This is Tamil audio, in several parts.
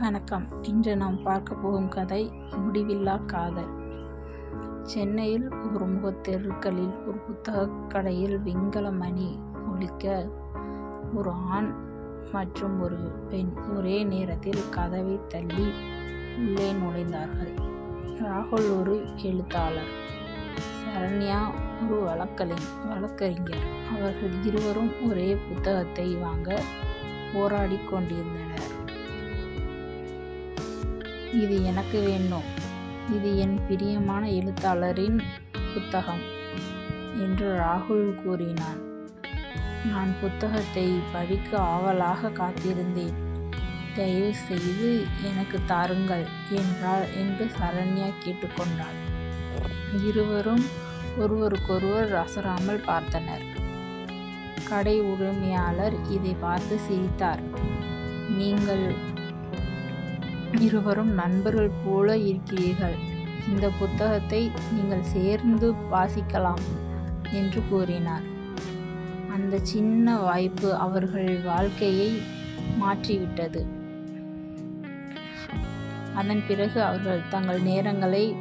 வணக்கம். இன்று நாம் பார்க்க போகும் கதை முடிவில்லா காதல். சென்னையில் ஒரு முகத்தெருக்களில் ஒரு புத்தகக் கடையில் வெண்கல மணி ஒழிக்க ஒரு ஆண் மற்றும் ஒரு பெண் ஒரே நேரத்தில் கதவை தள்ளி உள்ளே நுழைந்தார்கள். ராகுல் ஒரு எழுத்தாளர். சரண்யா ஒரு வழக்கலின் வழக்கறிஞர். அவர்கள் இருவரும் ஒரே புத்தகத்தை வாங்க போராடி கொண்டிருந்தனர். இது எனக்கு வேண்டும். இது என் பிரியமான எழுத்தாளரின் புத்தகம் என்று ராகுல் கூறினான். நான் புத்தகத்தை படிக்க ஆவலாக காத்திருந்தேன். தயவு செய்து எனக்கு தாருங்கள் என்றாள் என்று சரண்யா கேட்டுக்கொண்டாள். இருவரும் ஒருவருக்கொருவர் அசராமல் பார்த்தனர். கடை உரிமையாளர் இதை பார்த்து சிரித்தார். நீங்கள் இருவரும் நண்பர்கள் போல இருக்கிறீர்கள். இந்த புத்தகத்தை நீங்கள் சேர்ந்து வாசிக்கலாம் என்று கூறினார். அந்த சின்ன வாய்ப்பு அவர்கள் வாழ்க்கையை மாற்றிவிட்டது. அதன் பிறகு அவர்கள் தங்கள் நேரங்களை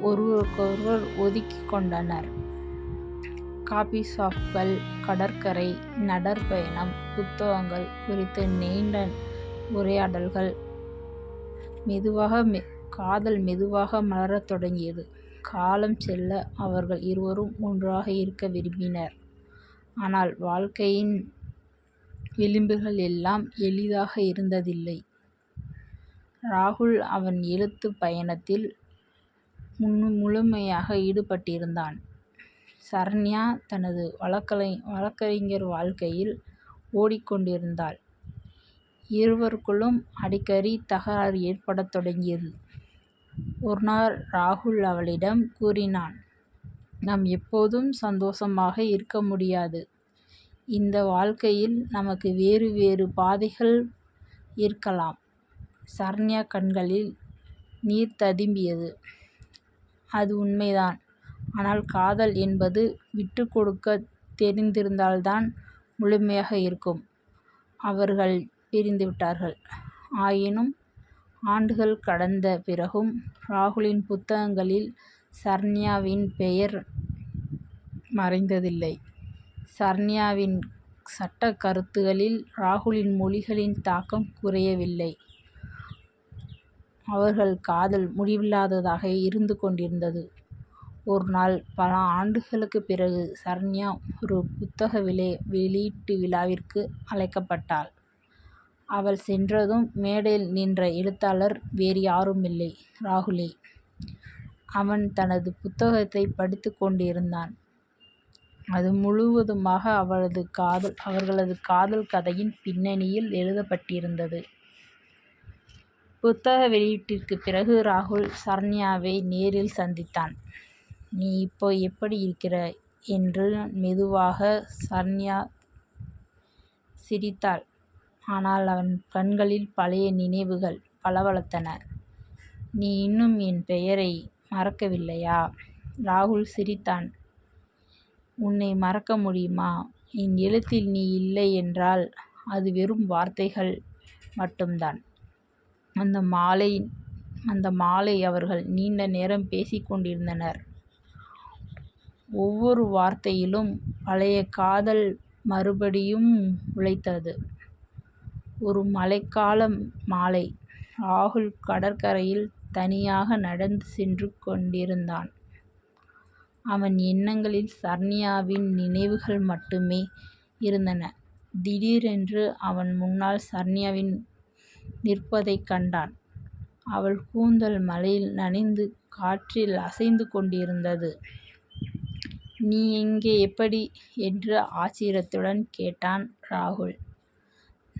ஒருவருக்கொருவர் ஒதுக்கி கொண்டனர். காபி ஷாப்கள் கடற்கரை நடற்பயணம் புத்தகங்கள் குறித்து நீண்ட உரையாடல்கள் மெதுவாக மெ காதல் மெதுவாக மலரத் தொடங்கியது. காலம் செல்ல அவர்கள் இருவரும் ஒன்றாக இருக்க விரும்பினர். ஆனால் வாழ்க்கையின் விளிம்புகள் எல்லாம் எளிதாக இருந்ததில்லை. ராகுல் அவன் எழுத்து பயணத்தில் முழுமையாக ஈடுபட்டிருந்தான். சரண்யா தனது வழக்கலை வழக்கறிஞர் வாழ்க்கையில் ஓடிக்கொண்டிருந்தாள். இருவருக்குள்ளும் அடிக்கடி தகராறு ஏற்படத் தொடங்கியது. ஒருநாள் ராகுல் அவளிடம் கூறினான் நாம் எப்போதும் சந்தோஷமாக இருக்க முடியாது. இந்த வாழ்க்கையில் நமக்கு வேறு வேறு பாதைகள் இருக்கலாம். சரண்யா கண்களில் நீர் ததும்பியது. அது உண்மைதான். ஆனால் காதல் என்பது விட்டுக் கொடுக்கத் தெரிந்திருந்தால்தான் முழுமையாக இருக்கும். அவர்கள் பிரிந்துவிட்டார்கள் ஆயினும் ஆண்டுகள் கடந்த பிறகும் ராகுலின் புத்தகங்களில் சரண்யாவின் பெயர் மறைந்ததில்லை. சரண்யாவின் சட்ட கருத்துகளில் ராகுலின் மொழிகளின் தாக்கம் குறையவில்லை. அவர்கள் காதல் முடிவில்லாததாக இருந்து கொண்டிருந்தது. ஒரு நாள் பல ஆண்டுகளுக்குப் பிறகு சரண்யா ஒரு புத்தக விலை வெளியீட்டு விழாவிற்கு அழைக்கப்பட்டாள். அவள் சென்றதும் மேடையில் நின்ற எழுத்தாளர் வேறு யாருமில்லை. ராகுலே. அவன் தனது புத்தகத்தைப் படித்துக் கொண்டிருந்தான். அது முழுவதுமாக அவளது காதல் அவர்களது காதல் கதையின் பின்னணியில் எழுதப்பட்டிருந்தது. புத்தக வெளியீட்டிற்குப் பிறகு ராகுல் சரண்யாவை நேரில் சந்தித்தான். நீ இப்போ எப்படி இருக்கிற? என்று மெதுவாக சரண்யா சிரித்தாள். ஆனால் அவன் கண்களில் பழைய நினைவுகள் பளபளத்தன. நீ இன்னும் என் பெயரை மறக்கவில்லையா ராகுல் சிரித்தான். உன்னை மறக்க முடியுமா? என் எழுத்தில் நீ இல்லை என்றால் அது வெறும் வார்த்தைகள் மட்டும்தான். அந்த மாலை அந்த மாலை அவர்கள் நீண்ட நேரம் பேசிக் கொண்டிருந்தனர். ஒவ்வொரு வார்த்தையிலும் பழைய காதல் மறுபடியும் உழைத்தது. ஒரு மழைக்கால மாலை. ராகுல் கடற்கரையில் தனியாக நடந்து சென்று கொண்டிருந்தான். அவன் எண்ணங்களில் சரண்யாவின் நினைவுகள் மட்டுமே இருந்தன. திடீரென்று அவன் முன்னால் சர்னியாவின் நிற்பதைக் கண்டான். அவள் கூந்தல் மழையில் நனைந்து காற்றில் அசைந்து கொண்டிருந்தது. நீ இங்கே எப்படி? என்று ஆச்சரியத்துடன் கேட்டான் ராகுல்.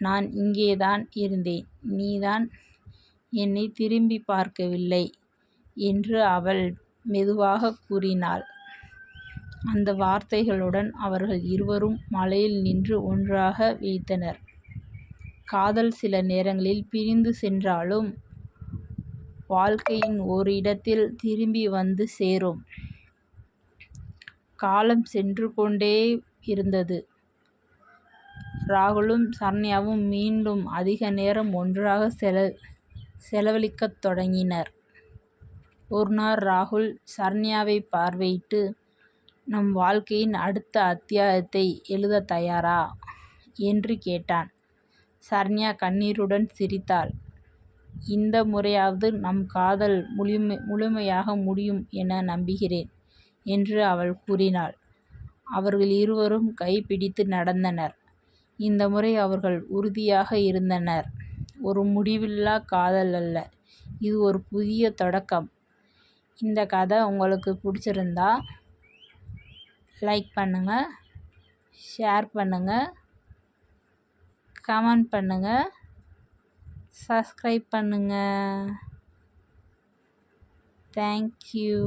நான் இங்கேதான் இருந்தேன். நீதான் என்னை திரும்பிப் பார்க்கவில்லை என்று அவள் மெதுவாகக் கூறினாள். அந்த வார்த்தைகளுடன் அவர்கள் இருவரும் மலையில் நின்று ஒன்றாக விழித்தனர். காதல் சில நேரங்களில் பிரிந்து சென்றாலும் வாழ்க்கையின் ஒரு இடத்தில் திரும்பி வந்து சேரும். காலம் சென்று கொண்டே இருந்தது. ராகுலும் சரண்யாவும் மீண்டும் அதிக நேரம் ஒன்றாக செல செலவழிக்கத் தொடங்கினர். ஒருநாள் ராகுல் சரண்யாவை பார்வையிட்டு நம் வாழ்க்கையின் அடுத்த அத்தியாயத்தை எழுதத் தயாரா? என்று கேட்டான். சரண்யா கண்ணீருடன் சிரித்தாள். இந்த முறையாவது நம் காதல் முழுமை முழுமையாக முடியும் என நம்புகிறேன் என்று அவள் கூறினாள். அவர்கள் இருவரும் கைப்பிடித்து நடந்தனர். இந்த முறை அவர்கள் உறுதியாக இருந்தனர். ஒரு முடிவில்லா காதல் அல்ல. இது ஒரு புதிய தொடக்கம். இந்த கதை உங்களுக்கு பிடிச்சிருந்தா லைக் பண்ணுங்க ஷேர் பண்ணுங்க கமெண்ட் பண்ணுங்க சப்ஸ்கிரைப் பண்ணுங்க தேங்க்யூ